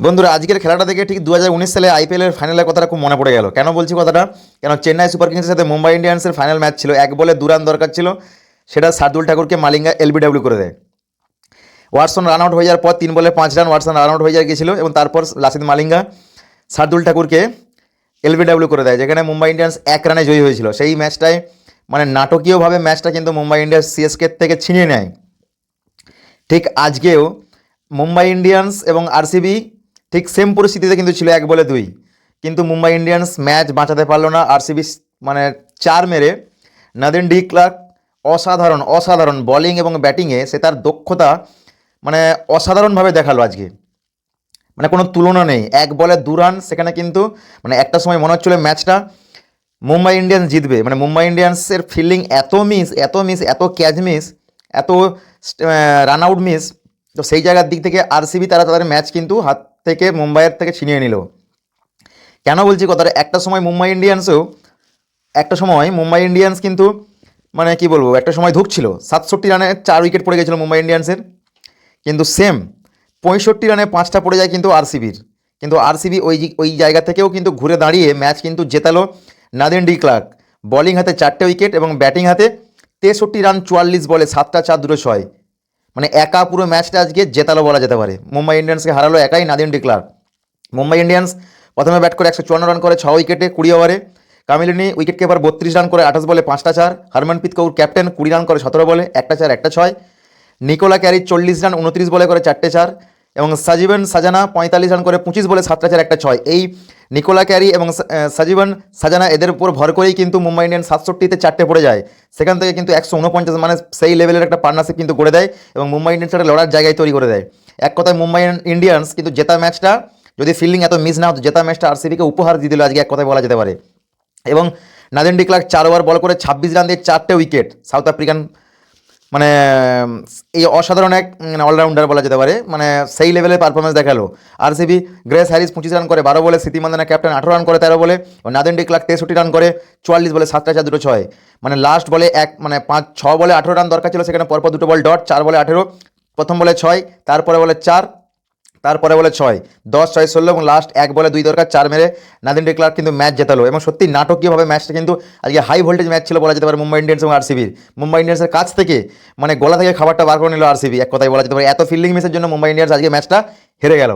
বন্ধুরা, আজকের খেলাটা দেখে ঠিক দু হাজার উনিশ সালে আইপিএলের ফাইনালের কথাটা খুব মনে পড়ে গেল। কেন বলছি কথাটা? কেন চেন্নাই সুপার কিংসের সাথে মুম্বাই ইন্ডিয়ান্সের ফাইনাল ম্যাচ ছিল, এক বলে দুরান দরকার ছিল, সেটা শার্দুল ঠাকুরকে মালিঙ্গা এলবিডব্লিউ করে দেয়। ওয়াটসন রান আউট হয়ে যাওয়ার পর তিন বলে পাঁচ রান ওয়াটসন রান আউট হয়ে যায় গেছিল এবং তারপর লাসিদ মালিঙ্গা শার্দুল ঠাকুরকে এলবিডব্লিউ করে দেয়, যেখানে মুম্বাই ইন্ডিয়ান্স এক রানে জয়ী হয়েছিল। সেই ম্যাচটায় মানে নাটকীয়ভাবে ম্যাচটা কিন্তু মুম্বাই ইন্ডিয়ান্স সিএসকে থেকে ছিনিয়ে নেয়। ঠিক আজকেও মুম্বাই ইন্ডিয়ান্স এবং আরসিবি ঠিক সেম পরিস্থিতিতে কিন্তু ছিল এক বলে দুই। কিন্তু মুম্বাই ইন্ডিয়ান্স ম্যাচ বাঁচাতে পারল না আরসিবি মানে চার মেরে। নাদিন ডি ক্লার্ক অসাধারণ অসাধারণ বোলিং এবং ব্যাটিংয়ে সে তার দক্ষতা মানে অসাধারণভাবে দেখাল আজকে। মানে কোনো তুলনা নেই। এক বলে দু রান সেখানে কিন্তু মানে একটা সময় মনে হচ্ছিল ম্যাচটা মুম্বাই ইন্ডিয়ান্স জিতবে। মানে মুম্বাই ইন্ডিয়ান্সের ফিল্ডিং এত মিস এত মিস এত ক্যাচ মিস এত রান আউট মিস তো সেই জায়গার দিক থেকে আরসিবি তারা তাদের ম্যাচ কিন্তু হাত থেকে মুম্বাইয়ের থেকে ছিনিয়ে নিল। কেন বলছি কথাটা? একটা সময় মুম্বাই ইন্ডিয়ান্সও একটা সময় মুম্বাই ইন্ডিয়ান্স কিন্তু মানে কি বলব, একটা সময় ধুকছিল। সাতষট্টি রানে চার উইকেট পড়ে গেছিল মুম্বাই ইন্ডিয়ান্সের কিন্তু সেম পঁয়ষট্টি রানে পাঁচটা পড়ে যায় কিন্তু আরসিবির। কিন্তু আরসিবি ওই ওই জায়গা থেকেও কিন্তু ঘুরে দাঁড়িয়ে ম্যাচ কিন্তু জেতালো নাদিন ডি ক্লার্ক। বোলিং হাতে চারটে উইকেট এবং ব্যাটিং হাতে তেষট্টি রান চুয়াল্লিশ বলে সাতটা চার দুটো ছয়। মানে একা পুরো ম্যাচটা আজকে জেতালো বলা যেতে পারে। মুম্বাই ইন্ডিয়ান্সকে হারালো একাই Nadine de Klerk. Mumbai Indians প্রথমে ব্যাট করে একশো চুয়ান্ন রান করে ছ উইকেটে কুড়ি ওভারে। কামিলিনি উইকেট কিপার বত্রিশ রান করে আঠাশ বলে পাঁচটা চার। হরমনপ্রীত কৌর ক্যাপ্টেন কুড়ি রান করে সতেরো বলে একটা চার, একটা ছয়। নিকোলা ক্যারি চল্লিশ রান উনত্রিশ বলে করে চারটে চার। এবং সাজিবন সাজানা পঁয়তাল্লিশ রান করে পঁচিশ বলে সাতটা চার একটা ছয়। এই নিকোলা ক্যারি এবং সাজিবন সাজানা এদের উপর ভর করেই কিন্তু মুম্বাই ইন্ডিয়ান সাতষট্টিতে চারটে পড়ে যায়। সেখান থেকে কিন্তু একশো উনপঞ্চাশ মানে সেই লেভেলের একটা পার্টনারশিপ কিন্তু করে দেয় এবং মুম্বাই ইন্ডিয়ান্স একটা লড়ার জায়গায় তৈরি করে দেয়। এক কথায় মুম্বাই ইন্ডিয়ান্স কিন্তু জেতা ম্যাচটা, যদি ফিল্ডিং এত মিস না হতো, জেতা ম্যাচটা আরসিবিকে উপহার দিয়ে দিল আজকে এক কথায় বলা যেতে পারে। এবং নাদিন ডিক্লার্ক চার ওভার বল করে ছাব্বিশ রান দিয়ে চারটে উইকেট সাউথ আফ্রিকান মানে এই অসাধারণ এক অলরাউন্ডার বলা যেতে পারে। মানে সেই লেভেলের পারফরমেন্স দেখাল। আর সিবি গ্রেস হ্যারিস পঁচিশ রান করে, বারো বলে স্মৃতিমান্দানা ক্যাপ্টেন আঠারো রান করে, তেরো বলে ও নাদেন ডিক্লাক তেষট্টি রান করে, চুয়াল্লিশ বলে সাতটা চার, দুটো ছয়। মানে লাস্ট বলে এক মানে পাঁচ, ছ বলে আঠেরো রান দরকার ছিল, সেখানে পরপর দুটো বল ডট চার বলে আঠেরো, প্রথম বলে ছয়, তারপরে বলে চার তারপরে বলে ছয়। দশ, ছয়, ষোলো এবং লাস্ট এক বলে দুই দরকার, চার মেরে নাদিন ডে ক্লার্ক কিন্তু ম্যাচ জেতালো। এবং সত্যি নাটকীয়ভাবে ম্যাচটা কিন্তু আজকে হাই ভোল্টেজ ম্যাচ ছিল বলা যেতে পারে মুম্বাই ইন্ডিয়ান্স এবং আরসিবির মুম্বাই ইন্ডিয়ান্সের কাছ থেকে মানে গলা থেকে খাবারটা বার করে নিল আরসিবি এক কথায় বলা যেতে পারে, এত ফিল্ডিং মিসের জন্য মুম্বাই ইন্ডিয়ান্স আজকে ম্যাচটা হেরে গেল।